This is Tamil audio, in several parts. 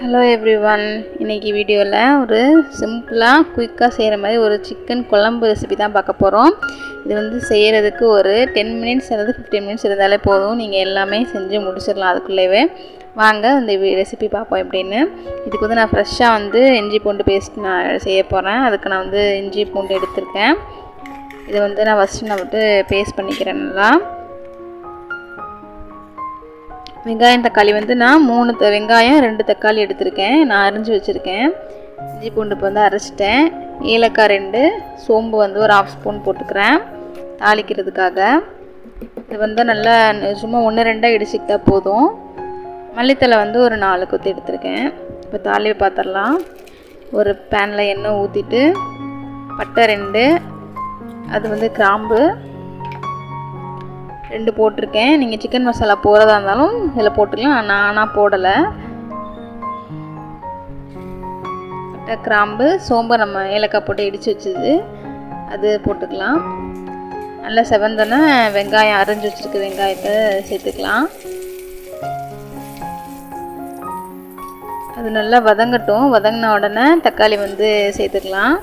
ஹலோ எவ்ரி ஒன் இன்றைக்கி வீடியோவில் ஒரு சிம்பிளாக குயிக்காக செய்கிற மாதிரி ஒரு சிக்கன் குழம்பு ரெசிபி தான் பார்க்க போகிறோம் இது வந்து செய்கிறதுக்கு ஒரு டென் மினிட்ஸ் அல்லது ஃபிஃப்டீன் மினிட்ஸ் இருந்தாலே போதும். நீங்கள் எல்லாமே செஞ்சு முடிச்சிடலாம் அதுக்குள்ளேவே. வாங்க இந்த ரெசிபி பார்ப்போம் எப்படின்னு. இதுக்கு வந்து நான் ஃப்ரெஷ்ஷாக வந்து இஞ்சி பூண்டு பேஸ்ட் நான் செய்ய போகிறேன் அதுக்கு நான் வந்து இஞ்சி பூண்டு எடுத்திருக்கேன். இதை வந்து நான் ஃபஸ்ட்டு நான் வந்து பேஸ்ட் பண்ணிக்கிறேன் நல்லா. வெங்காயம் தக்காளி வந்து நான் மூணு த வெங்காயம் ரெண்டு தக்காளி எடுத்திருக்கேன். நான் அரிஞ்சு வச்சுருக்கேன். இஞ்சி பூண்டு இப்போ வந்து அரைச்சிட்டேன். ஏலக்காய் ரெண்டு சோம்பு வந்து ஒரு ஆஃப் ஸ்பூன் போட்டுக்கிறேன். தாளிக்கிறதுக்காக. இது வந்து நல்லா சும்மா ஒன்று ரெண்டாக இடிச்சிக்கிட்டா போதும். மல்லித்தலை வந்து ஒரு நாலு கொத்தி எடுத்திருக்கேன். இப்போ தாளியை பார்த்துடலாம் ஒரு பேனில் எண்ணெய் ஊற்றிட்டு பட்டை ரெண்டு அது வந்து கிராம்பு ரெண்டு போட்டிருக்கேன். நீங்கள் சிக்கன் மசாலா போடுறதா இருந்தாலும் இதில் போட்டுக்கலாம். நானாக போடலை. பட்டை கிராம்பு சோம்பு நம்ம ஏலக்காய் போட்டு இடித்து வச்சது. அது போட்டுக்கலாம். நல்லா செவந்தோன்னே வெங்காயம் அரைஞ்சி வச்சுருக்க வெங்காயத்தை சேர்த்துக்கலாம். அது நல்லா வதங்கட்டும். வதங்கின உடனே தக்காளி வந்து சேர்த்துக்கலாம்.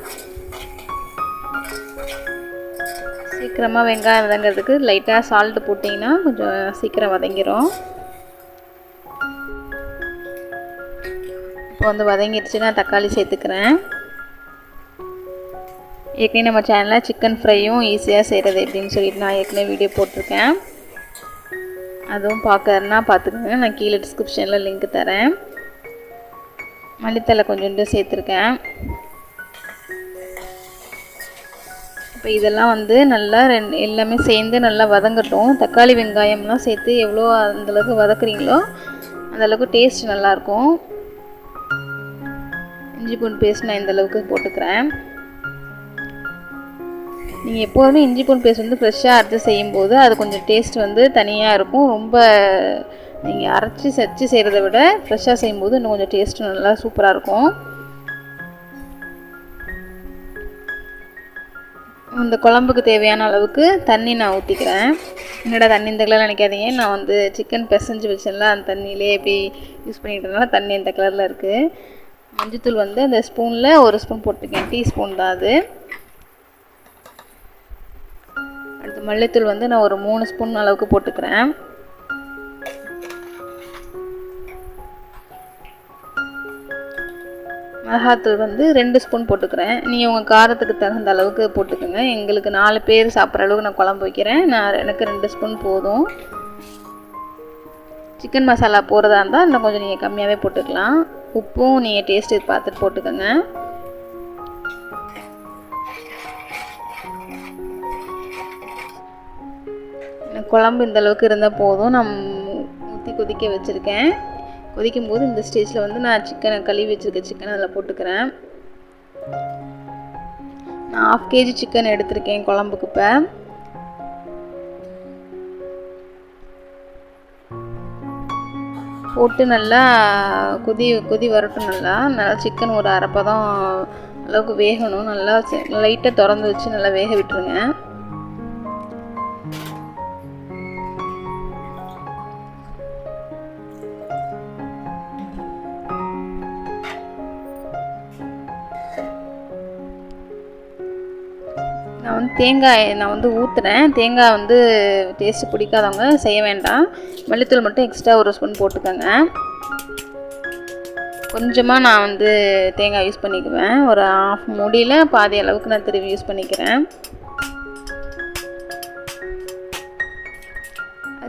சீக்கிரமாக வெங்காயம் வதங்கிறதுக்கு லைட்டாக சால்ட்டு போட்டிங்கன்னா கொஞ்சம் சீக்கிரம் வதங்கிடும் இப்போ வந்து வதங்கிடுச்சு நான் தக்காளி சேர்த்துக்கிறேன். ஏற்கனவே நம்ம சேனலில் சிக்கன் ஃப்ரையும் ஈஸியாக செய்கிறது எப்படின்னு சொல்லிட்டு நான் ஏற்கனவே வீடியோ போட்டிருக்கேன். அதுவும் பார்க்கறதுனா பார்த்துக்கோங்க. நான் கீழே டிஸ்கிரிப்ஷனில் லிங்க் தரேன். மல்லித்தலை கொஞ்சோண்டு சேர்த்துருக்கேன். இப்போ இதெல்லாம் வந்து நல்லா ரெண்டு எல்லாமே சேர்ந்து நல்லா வதங்கட்டும். தக்காளி வெங்காயம்லாம் சேர்த்து எவ்வளோ அந்தளவுக்கு வதக்குறீங்களோ அந்தளவுக்கு டேஸ்ட் நல்லாயிருக்கும் இஞ்சி பூண்டு பேஸ்ட் நான் இந்தளவுக்கு போட்டுக்கிறேன். நீங்கள் எப்போதுமே இஞ்சி பூண்டு பேஸ்ட் வந்து ஃப்ரெஷ்ஷாக அரைச்சி செய்யும்போது அது கொஞ்சம் டேஸ்ட் வந்து தனியாக இருக்கும். ரொம்ப நீங்கள் அரைச்சி சச்சு செய்கிறத விட ஃப்ரெஷ்ஷாக செய்யும்போது இன்னும் கொஞ்சம் டேஸ்ட்டு நல்லா சூப்பராக இருக்கும். இந்த குழம்புக்கு தேவையான அளவுக்கு தண்ணி நான் ஊற்றிக்கிறேன் என்னடா தண்ணி இந்த கலரில் நினைக்காதீங்க. நான் வந்து சிக்கன் பிசைஞ்சு வச்சேன்ல அந்த தண்ணியிலே இப்படி யூஸ் பண்ணிக்கிட்டதுனால தண்ணி இந்த கலரில் இருக்குது மஞ்சத்தூள் வந்து அந்த ஸ்பூனில் ஒரு ஸ்பூன் போட்டிருக்கேன். டீ ஸ்பூன் தான் அது. அடுத்து மல்லித்தூள் வந்து நான் ஒரு மூணு ஸ்பூன் அளவுக்கு போட்டுக்கிறேன். மிளகாத்தூள் வந்து ரெண்டு ஸ்பூன் போட்டுக்கிறேன். நீங்கள் உங்கள் காரத்துக்கு தகுந்த அளவுக்கு போட்டுக்கோங்க. எங்களுக்கு நாலு பேர் சாப்பிட்ற அளவுக்கு நான் குழம்பு வைக்கிறேன். நான் எனக்கு ரெண்டு ஸ்பூன் போதும். சிக்கன் மசாலா போடுறதா இருந்தால் இன்னும் கொஞ்சம் நீங்கள் கம்மியாகவே போட்டுக்கலாம். உப்பும் நீங்கள் டேஸ்ட்டு பார்த்துட்டு போட்டுக்கோங்க. குழம்பு இந்தளவுக்கு இருந்தால் போதும். நான் ஊற்றி கொதிக்க வச்சுருக்கேன். கொதிக்கும் போது இந்த ஸ்டேஜில் வந்து நான் சிக்கனை கழுவி வச்சுருக்க சிக்கனை அதில் போட்டுக்கிறேன். நான் ஆஃப் கேஜி சிக்கன் எடுத்திருக்கேன் குழம்புக்கு இப்போ. போட்டு நல்லா கொதி கொதி வரட்டும் நல்லா. நல்லா சிக்கன் ஒரு அரைப்பதம் அளவுக்கு வேகணும். நல்லா லைட்டாக திறந்து வச்சு நல்லா வேக விட்டுருங்க. நான் வந்து தேங்காய் நான் வந்து ஊற்றுறேன் தேங்காய் வந்து டேஸ்ட்டு பிடிக்காதவங்க செய்ய வேண்டாம். மல்லித்தூள் மட்டும் எக்ஸ்ட்ரா ஒரு ஸ்பூன் போட்டுக்கோங்க. கொஞ்சமாக நான் வந்து தேங்காய் யூஸ் பண்ணிக்குவேன். ஒரு ஆஃப் முடியில் பாதி அளவுக்கு நான் திரும்பி யூஸ் பண்ணிக்கிறேன்.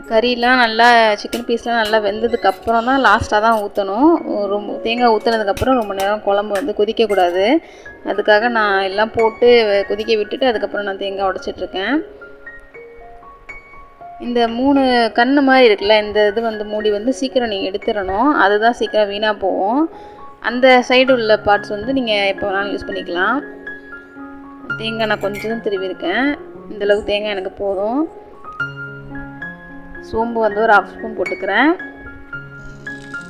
கறியெலாம் நல்லா சிக்கன் பீஸ்லாம் நல்லா வெந்ததுக்கு அப்புறம் தான் லாஸ்ட்டாக தான் ஊற்றணும் ரொம்ப தேங்காய் ஊற்றுனதுக்கப்புறம் ரொம்ப நேரம் குழம்பு வந்து கொதிக்கக்கூடாது. அதுக்காக நான் எல்லாம் போட்டு கொதிக்க விட்டுட்டு அதுக்கப்புறம் நான் தேங்காய் உடச்சிட்ருக்கேன். இந்த மூணு கண் மாதிரி இருக்குல்ல இந்த இது வந்து மூடி வந்து சீக்கிரம் நீங்கள் எடுத்துடணும். அதுதான் சீக்கிரம் வீணாக போகும். அந்த சைடு உள்ள பார்ட்ஸ் வந்து நீங்கள் எப்போ வேணாலும் யூஸ் பண்ணிக்கலாம். தேங்காய் நான் கொஞ்சம் தான் திருவிருக்கேன் இந்தளவுக்கு தேங்காய் எனக்கு போதும். சோம்பு வந்து ஒரு ஹாஃப் ஸ்பூன் போட்டுக்கிறேன்.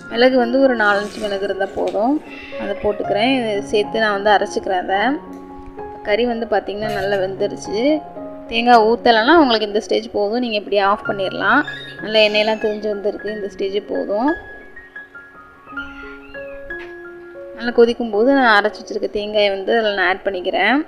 மிளகு வந்து ஒரு நாலஞ்சு மிளகு இருந்தால் போதும். அதை போட்டுக்கிறேன். சேர்த்து நான் வந்து அரைச்சிக்கிறேன் அதை. கறி வந்து பார்த்திங்கன்னா நல்லா வெந்துருச்சு. தேங்காய் ஊற்றலைன்னா உங்களுக்கு இந்த ஸ்டேஜ் போதும். நீங்கள் இப்படி ஆஃப் பண்ணிடலாம் நல்லா எண்ணெயெல்லாம் தெரிஞ்சு வந்துருக்கு. இந்த ஸ்டேஜ் போதும். நல்லா கொதிக்கும் போது நான் அரைச்சி வச்சுருக்க தேங்காயை வந்து அதில் நான் ஆட் பண்ணிக்கிறேன்.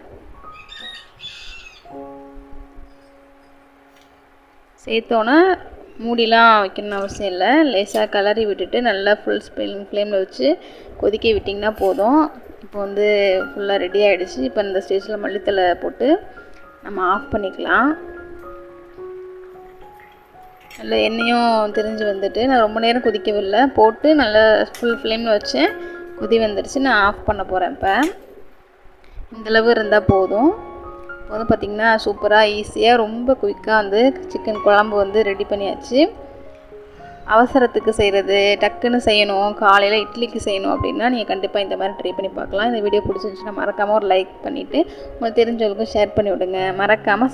சேர்த்தோன்னே மூடிலாம் வைக்கணும்னு அவசியம் இல்லை. லேசாக கலரி விட்டுட்டு நல்லா ஃபுல் ஸ்பெயின் ஃப்ளேமில் வச்சு கொதிக்க விட்டிங்கன்னா போதும். இப்போ வந்து ஃபுல்லாக ரெடி ஆகிடுச்சு இப்போ இந்த ஸ்டேஜில் மல்லித்தலை போட்டு நம்ம ஆஃப் பண்ணிக்கலாம். நல்லா எண்ணெயும் தெரிஞ்சு வந்துட்டு நான் ரொம்ப நேரம் கொதிக்கவில்லை. போட்டு நல்லா ஃபுல் ஃப்ளேமில் வச்சேன் கொதி வந்துடுச்சு. நான் ஆஃப் பண்ண போகிறேன் இப்போ. இந்தளவு இருந்தால் போதும். இப்போ வந்து பார்த்திங்கன்னா சூப்பராக ஈஸியாக ரொம்ப குயிக்காக வந்து சிக்கன் குழம்பு வந்து ரெடி பண்ணியாச்சு. அவசரத்துக்கு செய்கிறது டக்குன்னு செய்யணும் காலையில் இட்லிக்கு செய்யணும் அப்படின்னா நீங்கள் கண்டிப்பாக இந்த மாதிரி ட்ரை பண்ணி பார்க்கலாம். இந்த வீடியோ பிடிச்சிருந்துச்சுன்னா மறக்காமல் ஒரு லைக் பண்ணிவிட்டு உங்களுக்கு தெரிஞ்சவங்களுக்கும் ஷேர் பண்ணி விடுங்க மறக்காமல்